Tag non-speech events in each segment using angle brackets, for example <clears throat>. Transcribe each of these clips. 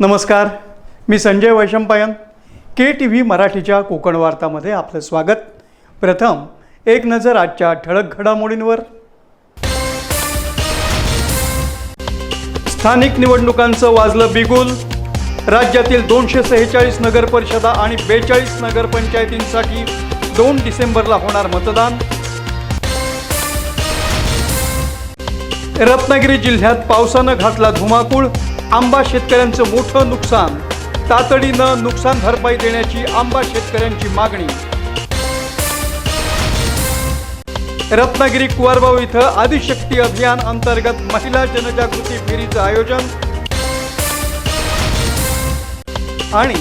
नमस्कार. मी Sanjay Vaishampayan. K T V मराठीच्या कोकण वार्तामध्ये आपलं स्वागत. प्रथम एक नजर आजच्या ठळक घडामोडींवर. स्थानिक निवडणुकांचं वाजलं बिगुल. राज्यातील दोनशे सेहेचाळीस नगरपरिषदा आणि बेचाळीस नगरपंचायतींसाठी दोन डिसेंबरला होणार मतदान. रत्नागिरी जिल्ह्यात पावसानं घातला धुमाकूळ. आंबा शेतकऱ्यांचं मोठं नुकसान. तातडीनं नुकसान भरपाई देण्याची आंबा शेतकऱ्यांची मागणी. रत्नागिरी कुवारबाव इथं आदिशक्ती अभियान अंतर्गत महिला जनजागृती फेरीचं आयोजन. आणि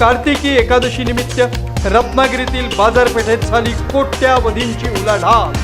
कार्तिकी एकादशी निमित्त रत्नागिरीतील बाजारपेठेत झाली कोट्यावधींची उलाढाल.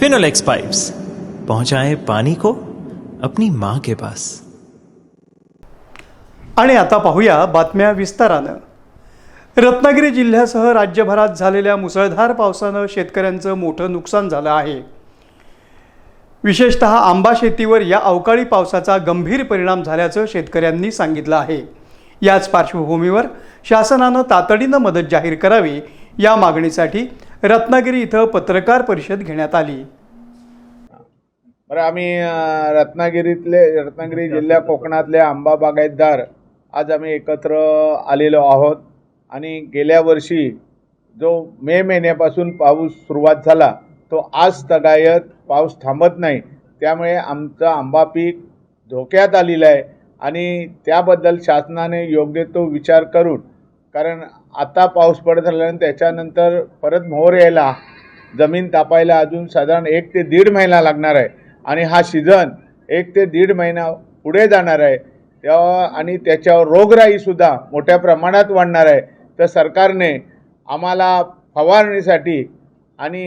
फिनोलेक्स पाइप्स पहुंचाए पानी को अपनी माँ के पास। आणि आता पाहूया बातम्या विस्तारानं. रत्नागिरी जिल्ह्यासह राज्यभरात झालेल्या मुसळधार पावसानं शेतकऱ्यांचं मोठं नुकसान झालं आहे. विशेषतः आंबा शेतीवर या अवकाळी पावसाचा गंभीर परिणाम झाल्याचं शेतकऱ्यांनी सांगितलं आहे. याच पार्श्वभूमीवर शासनानं तातडीनं मदत जाहीर करावी या मागणीसाठी रत्नागिरी इथं पत्रकार परिषद घेण्यात आली. बरं आम्ही रत्नागिरीतले रत्नागिरी जिल्ह्या कोकणातले आंबा बागायतदार आज आम्ही एकत्र आलेलो आहोत. आणि गेल्या वर्षी जो मे महिन्यापासून पाऊस सुरुवात झाला तो आज तगायत पाऊस थांबत नाही. त्यामुळे आमचं आंबा पीक धोक्यात आलेलं आहे. आणि त्याबद्दल शासनाने योग्य तो विचार करून कारण आता पाऊस पडत झाल्यानंतर त्याच्यानंतर परत मोहर यायला जमीन तापायला अजून साधारण एक ते दीड महिना लागणार आहे. आणि हा सीझन एक ते दीड महिना पुढे जाणार आहे. तेव्हा आणि त्याच्यावर रोगराईसुद्धा मोठ्या प्रमाणात वाढणार आहे. तर सरकारने आम्हाला फवारणीसाठी आणि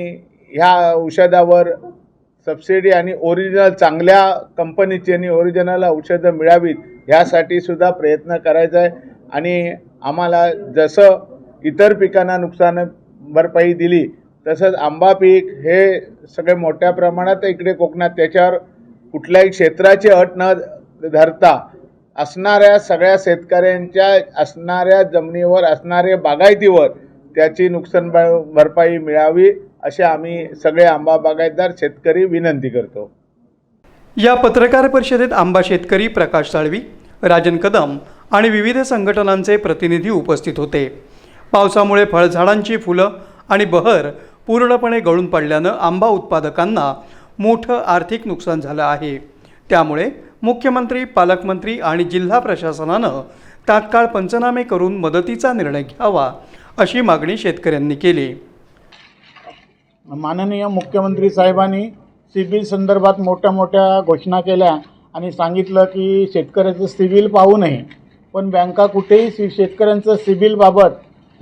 ह्या औषधावर सबसिडी आणि ओरिजिनल चांगल्या कंपनीची आणि ओरिजिनल औषधं मिळावीत ह्यासाठी सुद्धा प्रयत्न करायचा आहे. आणि आम्हाला जसं इतर पिकांना नुकसान भरपाई दिली तसंच आंबा पीक हे सगळे मोठ्या प्रमाणात इकडे कोकणात त्याच्यावर कुठल्याही क्षेत्राची अट न धरता असणाऱ्या सगळ्या शेतकऱ्यांच्या असणाऱ्या जमिनीवर असणाऱ्या बागायतीवर त्याची नुकसान भरपाई मिळावी असे आम्ही सगळे आंबा बागायतदार शेतकरी विनंती करतो. या पत्रकार परिषदेत आंबा शेतकरी प्रकाश साळवी राजन कदम आणि विविध संघटनांचे प्रतिनिधी उपस्थित होते. पावसामुळे फळझाडांची फुलं आणि बहर पूर्णपणे गळून पडल्यानं आंबा उत्पादकांना मोठं आर्थिक नुकसान झालं आहे. त्यामुळे मुख्यमंत्री पालकमंत्री आणि जिल्हा प्रशासनानं तात्काळ पंचनामे करून मदतीचा निर्णय घ्यावा अशी मागणी शेतकऱ्यांनी केली. माननीय मुख्यमंत्री साहेबांनी सिबिल संदर्भात मोठ्या मोठ्या घोषणा केल्या आणि सांगितलं की शेतकऱ्याचं सिबिल पाहू नये. पण बँका कुठेही सि शेतकऱ्यांचं सिबिलबाबत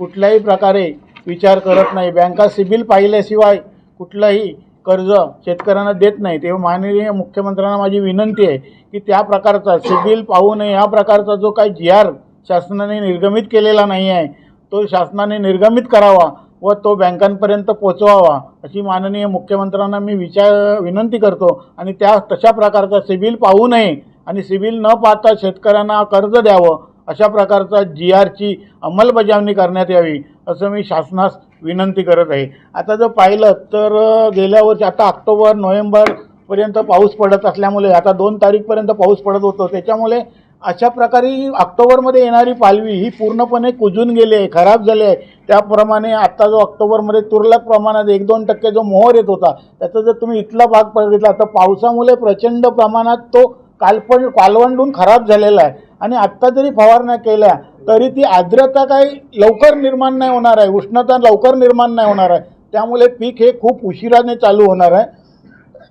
कुठल्याही प्रकारे विचार करत नाही. बँका सिबिल पाहिल्याशिवाय कुठलंही कर्ज शेतकऱ्यांना देत नाही तेव्हा माननीय मुख्यमंत्र्यांना माझी विनंती आहे की त्या प्रकारचा सिबिल पाहू नये. ह्या प्रकारचा जो काही जी आर शासनाने निर्गमित केलेला नाही आहे तो शासनाने निर्गमित करावा व तो बँकांपर्यंत पोचवावा अशी माननीय मुख्यमंत्र्यांना मी विचार विनंती करतो आणि त्या तशा प्रकारचा सिबिल पाहू नये. आणि सिबिल न पाहता शेतकऱ्यांना कर्ज द्यावं अशा प्रकारचा जी आरची अंमलबजावणी करण्यात यावी असं मी शासनास विनंती करत आहे. आता जर पाहिलं तर गेल्या वर्षी आता ऑक्टोबर नोव्हेंबरपर्यंत पाऊस पडत असल्यामुळे आता दोन तारीखपर्यंत पाऊस पडत होतो. त्याच्यामुळे अशा प्रकारे ऑक्टोबरमध्ये येणारी पालवी ही पूर्णपणे कुजून गेली आहे खराब झाली आहे. त्याप्रमाणे आत्ता जो ऑक्टोबरमध्ये तुरळक प्रमाणात एक दोन टक्के जो मोहर येत होता त्याचा जर तुम्ही इथला भाग बघितला तर पावसामुळे प्रचंड प्रमाणात तो कालपण कालवंडून खराब झालेला आहे. आणि आत्ता जरी फवारण्या केल्या तरी ती आर्द्रता काही लवकर निर्माण नाही होणार आहे. उष्णता लवकर निर्माण नाही होणार आहे. त्यामुळे पीक हे खूप उशिराने चालू होणार आहे.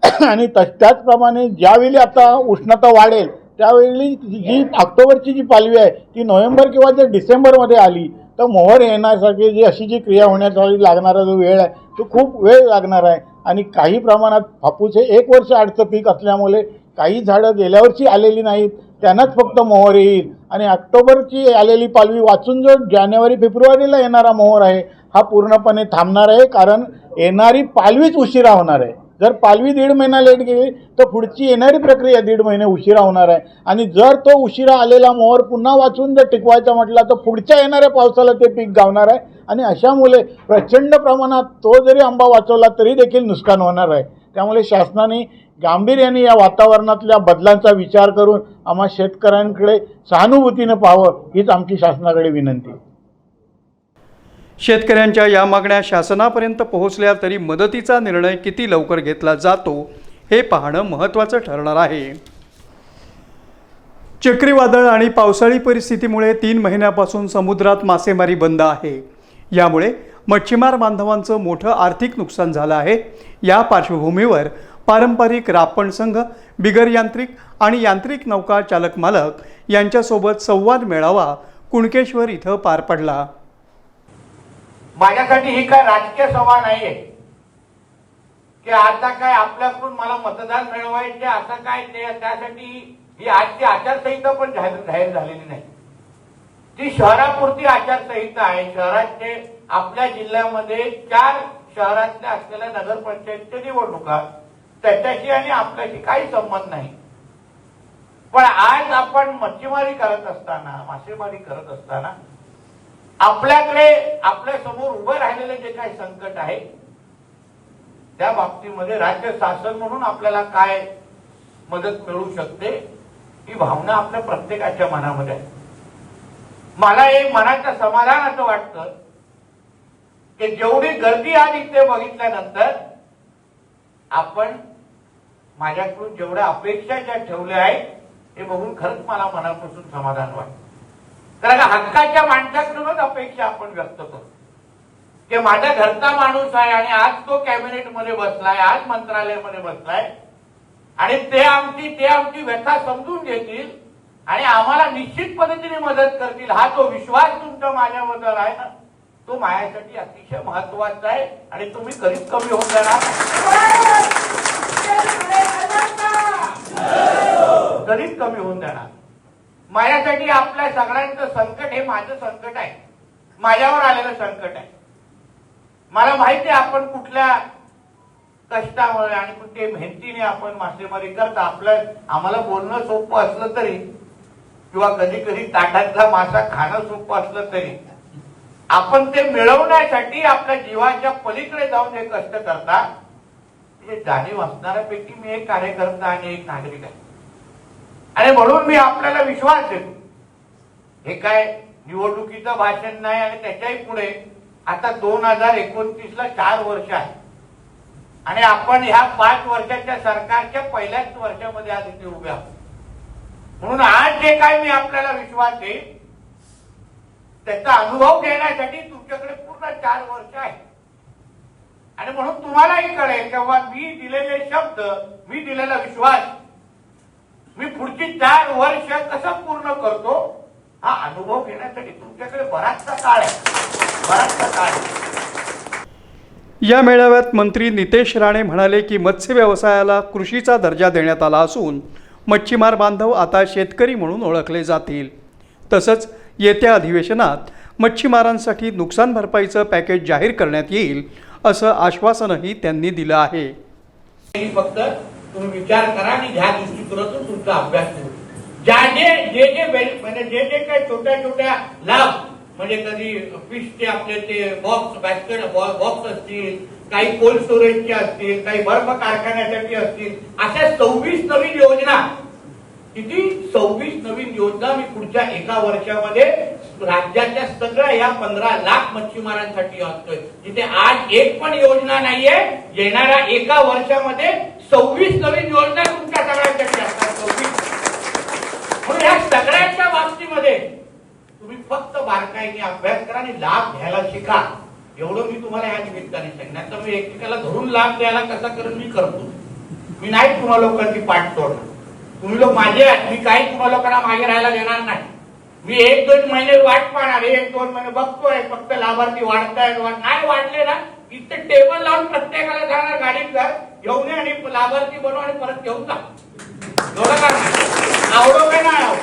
<clears throat> आणि तस त्याचप्रमाणे ज्यावेळी आता उष्णता वाढेल त्यावेळी जी ऑक्टोबरची जी पालवी आहे ती नोव्हेंबर किंवा जर डिसेंबरमध्ये आली तर मोहर येण्यासारखी जी अशी जी क्रिया होण्यासाठी लागणारा जो वेळ आहे तो खूप वेळ लागणार आहे. आणि काही प्रमाणात हापूस हे एक वर्ष आडचं पीक असल्यामुळे काही झाडं गेल्या वर्षी आलेली नाहीत. त्यांनाच फक्त मोहर येईल. आणि ऑक्टोबरची आलेली पालवी वाचून जो जानेवारी फेब्रुवारीला येणारा मोहर आहे हा पूर्णपणे थांबणार आहे कारण येणारी पालवीच उशिरा होणार आहे. जर पालवी दीड महिना लेट गेली तर पुढची येणारी प्रक्रिया दीड महिने उशिरा होणार आहे. आणि जर तो उशिरा आलेला मोहर पुन्हा वाचून जर टिकवायचा म्हटला तर पुढच्या येणाऱ्या पावसाला ते पीक गावणार आहे. आणि अशामुळे प्रचंड प्रमाणात तो जरी आंबा वाचवला तरी देखील नुकसान होणार आहे. त्यामुळे शासनाने गांभीर्याने या वातावरणातल्या बदलांचा विचार करून आम्हा शेतकऱ्यांकडे सहानुभूतीनं पाहावं हीच आमची शासनाकडे विनंती. शेतकऱ्यांच्या या मागण्या शासनापर्यंत पोहोचल्या तरी मदतीचा निर्णय किती लवकर घेतला जातो हे पाहणं महत्त्वाचं ठरणार आहे. चक्रीवादळ आणि पावसाळी परिस्थितीमुळे तीन महिन्यापासून समुद्रात मासेमारी बंद आहे. यामुळे मच्छीमार बांधवांचं मोठं आर्थिक नुकसान झालं आहे. या पार्श्वभूमीवर पारंपरिक रापण संघ बिगर यांत्रिक आणि यांत्रिक नौका चालक मालक यांच्यासोबत संवाद मेळावा कुणकेश्वर इथं पार पडला. माझ्यासाठी ही काय राजकीय सभा नाहीये? की आता काय आपल्याकडून मला मतदान मिळवायचे असं काय ते त्यासाठी ही आजची आचारसंहिता पण जाहीर जाहीर झालेली नाही. ती शहरापुरती आचारसंहिता आहे. शहराचे आपल्या जिल्ह्यामध्ये चार शहरातल्या असलेल्या नगरपंचायतच्या निवडणुका त्याच्याशी आणि आपल्याशी काही संबंध नाही. पण आज आपण मच्छीमारी करत असताना मासेमारी करत असताना आपल्याकडे आपल्यासमोर उभं राहिलेलं जे काही संकट आहे त्या बाबतीमध्ये राज्य शासन म्हणून आपल्याला काय मदत मिळू शकते ही भावना आपल्या प्रत्येकाच्या मनामध्ये आहे. मला एक मनाचं समाधान असं वाटतं की जेवढी गर्दी आज इथे बघितल्यानंतर आपण माझ्याकडून जेवढ्या अपेक्षा ज्या ठेवल्या आहेत हे बघून खरंच मला मनापासून समाधान वाटतं. कारण हक्काच्या माणसाकडूनच अपेक्षा आपण व्यक्त करतो. की माझ्या घरचा माणूस आहे आणि आज तो कॅबिनेटमध्ये बसलाय आज मंत्रालयामध्ये बसलाय. आणि ते आमची ते आमची व्यथा समजून घेतील आणि आम्हाला निश्चित पद्धतीने मदत करतील. हा जो विश्वास तुमचा माझ्याबद्दल आहे ना तो माझ्यासाठी अतिशय महत्त्वाचा आहे आणि तुम्ही कधीच कमी होऊन जाणार कधीच कमी होऊन जाणार माझ्यासाठी आपल्या सगळ्यांचं संकट हे माझं संकट आहे. माझ्यावर आलेलं संकट आहे. मला माहिती आहे आपण कुठल्या कष्टामुळे आणि कुठे मेहनतीने आपण मासेमारी करता. आपलं आम्हाला बोलणं सोपं असलं तरी किंवा कधी कधी ताटातला मासा खाणं सोपं असलं तरी आपण ते मिळवण्यासाठी आपल्या जीवाच्या पलीकडे जाऊन जे कष्ट करता हे जाणीव असणाऱ्यापैकी मी एक कार्यकर्ता आणि एक नागरिक आहे. आणि म्हणून मी आपल्याला विश्वास देतो. हे काय निवडणुकीचं भाषण नाही आणि त्याच्याही पुढे आता दोन हजार एकोणतीस ला चार वर्ष आहे. आणि आपण ह्या पाच वर्षाच्या सरकारच्या पहिल्याच वर्षामध्ये आज इथे उभे आहोत. म्हणून आज जे काय मी आपल्याला विश्वास देईन त्याचा अनुभव घेण्यासाठी तुमच्याकडे पूर्ण चार वर्ष आहे आणि म्हणून तुम्हालाही कळेल तेव्हा मी दिलेले शब्द मी दिलेला विश्वास मी पुढची चार वर्ष कसं पूर्ण करतो हा अनुभव घेण्यासाठी तुमच्याकडे बराचसा काळ आहे. बराचसा काळ आहे. या मेळाव्यात मंत्री नितेश राणे म्हणाले की मत्स्य व्यवसायाला कृषीचा दर्जा देण्यात आला असून मच्छीमार बांधव आता शेतकरी म्हणून ओळखले जातील. तसंच येत्या अधिवेशनात मच्छीमारांसाठी नुकसान भरपाईचं पॅकेज जाहीर करण्यात येईल असं आश्वासनही त्यांनी दिलं आहे. फक्त तुम्ही विचार करा आणि ह्या दृष्टिकोनातून तुमचा अभ्यास करू. ज्या जे जे जे म्हणजे जे जे काही छोट्या छोट्या लाभ म्हणजे कधी फिशचे आपले ते बॉक्स बॅस्केट बॉक्स असतील काही कोल्ड स्टोरेजचे असतील काही बर्फ कारखान्यासाठी असतील अशा सव्वीस नवीन योजना किती सव्वीस नवीन योजना मी पुढच्या एका वर्षामध्ये राज्याच्या सगळ्या या पंधरा लाख मच्छीमारांसाठी असतोय जिथे आज एक पण योजना नाहीये. येणाऱ्या एका वर्षामध्ये सव्वीस नवीन योजना तुमच्या सगळ्यांसाठी असतात. सव्वीस. म्हणून या सगळ्यांच्या बाबतीमध्ये तुम्ही फक्त बारकाईने अभ्यास करा आणि लाभ घ्यायला शिका. एवढं मी तुम्हाला या निमित्ताने सांगणार तर मी एकमेकाला धरून लाभ द्यायला कसा करून मी करतो? मी नाही तुम्हाला लोकांची पाठ तोडणार तुम्ही लोक माझे आहेत मी काही तुम्हा लोकांना मागे राहायला देणार नाही. मी एक दोन महिने वाट पाहणार एक दोन महिने बघतोय फक्त लाभार्थी वाढतायत नाही वाढले ना इथे टेबल लावून प्रत्येकाला जाणार गाडीत घर घेऊन आणि लाभार्थी बनव आणि परत घेऊन जा. एवढं का आवडो काय नाही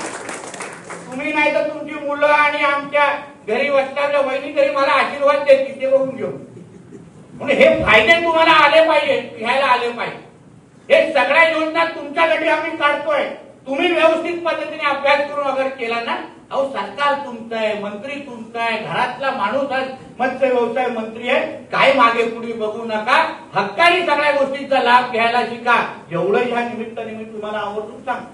तुम्ही नाही तर तुमची मुलं आणि आमच्या घरी वस्ताच्या वहिनी तरी मला आशीर्वाद देतील ते बघून घेऊ म्हणून हे फायदे तुम्हाला आले पाहिजे घ्यायला आले पाहिजे हे सगळ्या योजना तुमच्यासाठी आम्ही काढतोय. तुम्ही व्यवस्थित पद्धतीने अभ्यास करून अगर केला ना अहो सरकार तुमचं आहे मंत्री तुमचा आहे घरातला माणूस आज मत्स्य व्यवसाय मंत्री आहे काय मागे पुढे बघू नका. हक्काने सगळ्या गोष्टींचा लाभ घ्यायला शिका. एवढं ह्या निमित्ताने मी तुम्हाला आवर्जून सांगतो.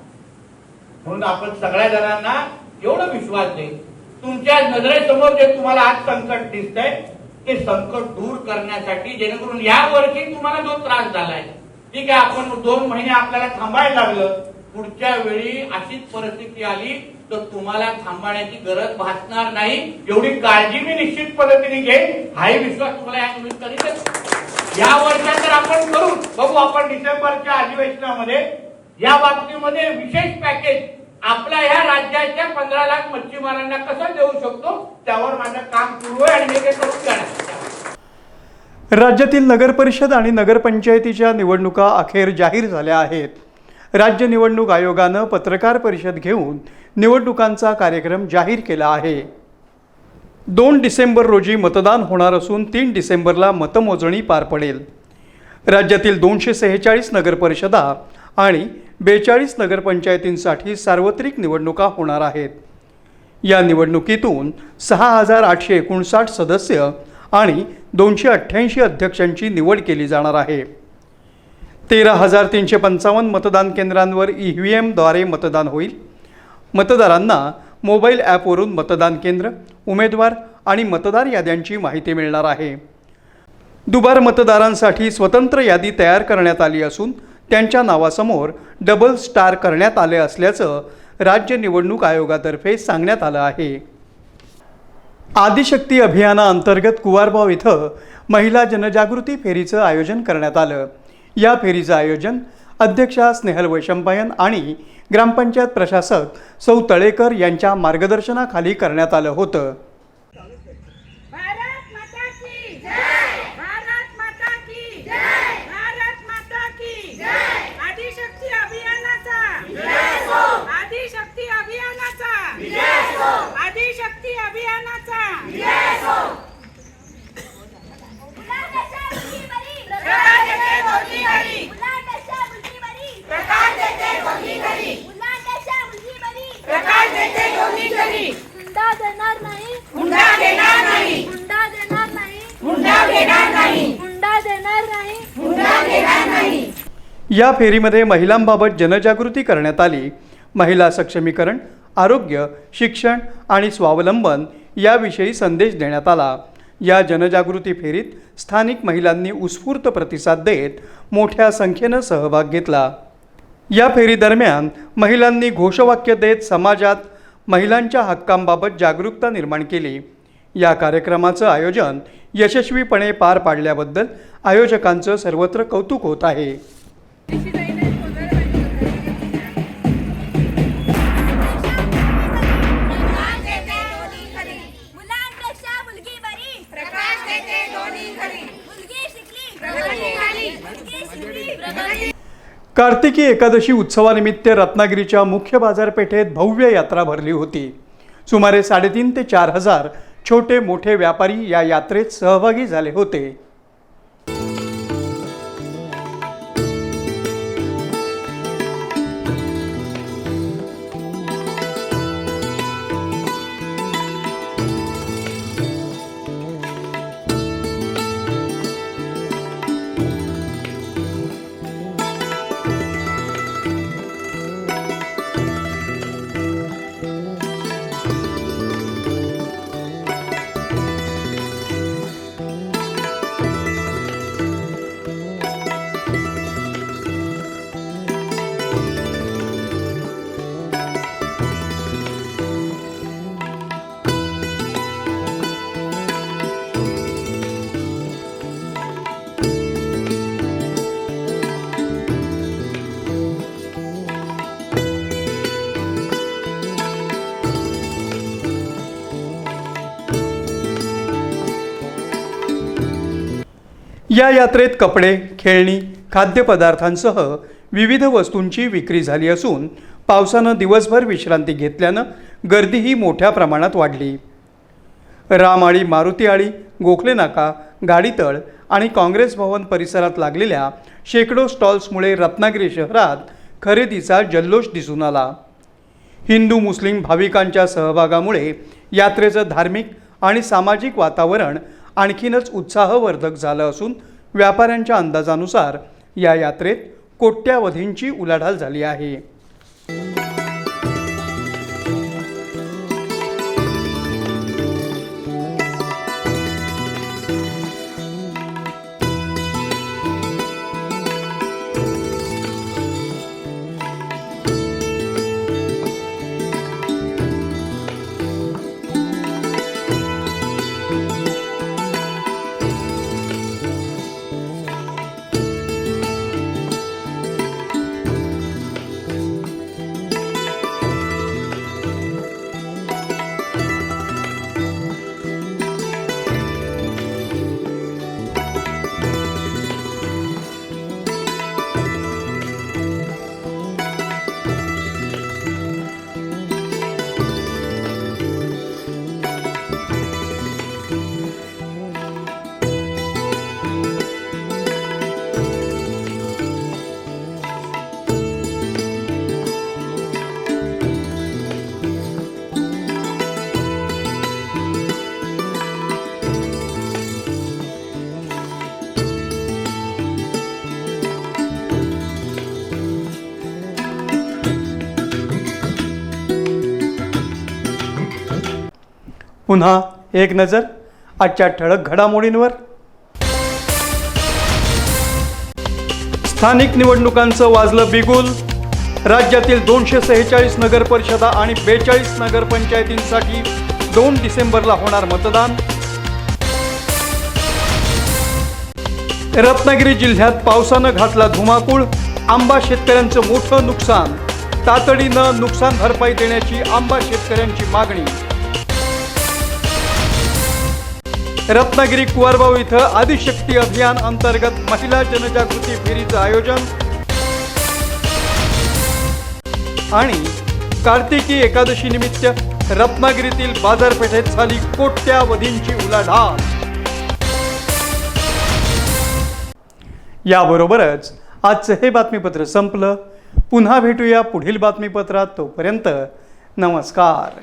म्हणून आपण सगळ्या जणांना एवढं विश्वास देईल तुमच्या नजरेसमोर जे तुम्हाला आज संकट दिसतंय ते संकट दूर करण्यासाठी जेणेकरून या वर्षी तुम्हाला जो त्रास झालाय ठीक आहे आपण दोन महिने आपल्याला थांबायला लागलं पुढच्या वेळी अशीच परिस्थिती आली तर तुम्हाला थांबण्याची गरज भासणार नाही. एवढी काळजी मी निश्चित पद्धतीने घेईन. हाही विश्वास तुम्हाला या निमित्ताने या वर्षात तर आपण करू बघू आपण डिसेंबरच्या अधिवेशनामध्ये या बाबतीमध्ये विशेष पॅकेज आपल्या या राज्याच्या पंधरा लाख मच्छीमारांना कसं देऊ शकतो त्यावर माझं काम सुरू आहे आणि मी ते करून जाणार राज्यातील नगरपरिषद आणि नगरपंचायतीच्या निवडणुका अखेर जाहीर झाल्या आहेत. राज्य निवडणूक आयोगानं पत्रकार परिषद घेऊन निवडणुकांचा कार्यक्रम जाहीर केला आहे. दोन डिसेंबर रोजी मतदान होणार असून तीन डिसेंबरला मतमोजणी पार पडेल. राज्यातील दोनशे सेहेचाळीस नगरपरिषदा आणि बेचाळीस नगरपंचायतींसाठी सार्वत्रिक निवडणुका होणार आहेत. या निवडणुकीतून सहा हजार आठशे एकोणसाठ सदस्य आणि दोनशे अठ्ठ्याऐंशी अध्यक्षांची निवड केली जाणार आहे. तेरा हजार तीनशे पंचावन्न मतदान केंद्रांवर ई व्ही एमद्वारे मतदान होईल. मतदारांना मोबाईल ॲपवरून मतदान केंद्र उमेदवार आणि मतदार याद्यांची माहिती मिळणार आहे. दुबार मतदारांसाठी स्वतंत्र यादी तयार करण्यात आली असून त्यांच्या नावासमोर डबल स्टार करण्यात आले असल्याचं राज्य निवडणूक आयोगातर्फे सांगण्यात आलं आहे. आदिशक्ती अभियानाअंतर्गत कुवारबाव इथं महिला जनजागृती फेरीचं आयोजन करण्यात आलं. या फेरीचं आयोजन अध्यक्षा स्नेहल वैशंपायन आणि ग्रामपंचायत प्रशासक सौ तळेकर यांच्या मार्गदर्शनाखाली करण्यात आलं होतं भारत माता की जय भारत माता की जय भारत माता की जय आदिशक्ती अभियानाचा विजय हो आदिशक्ती अभियानाचा विजय हो आदिशक्ती अभियानाचा विजय हो प्रकाश येते मोठी घरी प्रकाश येते मोठी घरी प्रकाश येते मोठी घरी हुंडा देणार नाही हुंडा देणार नाही हुंडा देणार नाही हुंडा देणार नाही हुंडा देणार नाही हुंडा देणार नाही या फेरीमध्ये महिलांबाबत जनजागृती करण्यात आली. महिला सक्षमीकरण आरोग्य शिक्षण आणि स्वावलंबन याविषयी संदेश देण्यात आला. या जनजागृती फेरीत स्थानिक महिलांनी उत्स्फूर्त प्रतिसाद देत मोठ्या संख्येनं सहभाग घेतला. या फेरीदरम्यान महिलांनी घोषवाक्य देत समाजात महिलांच्या हक्कांबाबत जागरूकता निर्माण केली. या कार्यक्रमाचं आयोजन यशस्वीपणे पार पाडल्याबद्दल आयोजकांचं सर्वत्र कौतुक होत आहे. कार्तिकी एकादशी उत्सवानिमित्त रत्नागिरीच्या मुख्य बाजारपेठेत भव्य यात्रा भरली होती. सुमारे साडेतीन ते चार हजार छोटे मोठे व्यापारी या यात्रेत सहभागी झाले होते. या यात्रेत कपडे खेळणी खाद्यपदार्थांसह विविध वस्तूंची विक्री झाली असून पावसानं दिवसभर विश्रांती घेतल्यानं गर्दीही मोठ्या प्रमाणात वाढली. रामआळी मारुती आळी गोखले नाका गाडीतळ आणि काँग्रेस भवन परिसरात लागलेल्या शेकडो स्टॉल्समुळे रत्नागिरी शहरात खरेदीचा जल्लोष दिसून आला. हिंदू मुस्लिम भाविकांच्या सहभागामुळे यात्रेचं धार्मिक आणि सामाजिक वातावरण आणखीनच उत्साहवर्धक झालं असून व्यापाऱ्यांच्या अंदाजानुसार या यात्रेत कोट्यावधींची उलाढाल झाली आहे. पुन्हा एक नजर आजच्या ठळक घडामोडींवर. स्थानिक निवडणुकांचं वाजलं बिगुल. राज्यातील दोनशे सेहेचाळीस नगरपरिषदा आणि बेचाळीस नगरपंचायतींसाठी दोन डिसेंबरला होणार मतदान. रत्नागिरी जिल्ह्यात पावसानं घातला धुमाकूळ आंबा शेतकऱ्यांचं मोठं नुकसान. तातडीनं नुकसान भरपाई देण्याची आंबा शेतकऱ्यांची मागणी. रत्नागिरी कुवारबाव इथं आदिशक्ती अभियान अंतर्गत महिला जनजागृती फेरीचं आयोजन. आणि कार्तिकी एकादशी निमित्त रत्नागिरीतील बाजारपेठेत झाली कोट्यावधींची उलाढाल. याबरोबरच आजचं हे बातमीपत्र संपलं. पुन्हा भेटूया पुढील बातमीपत्रात तोपर्यंत नमस्कार.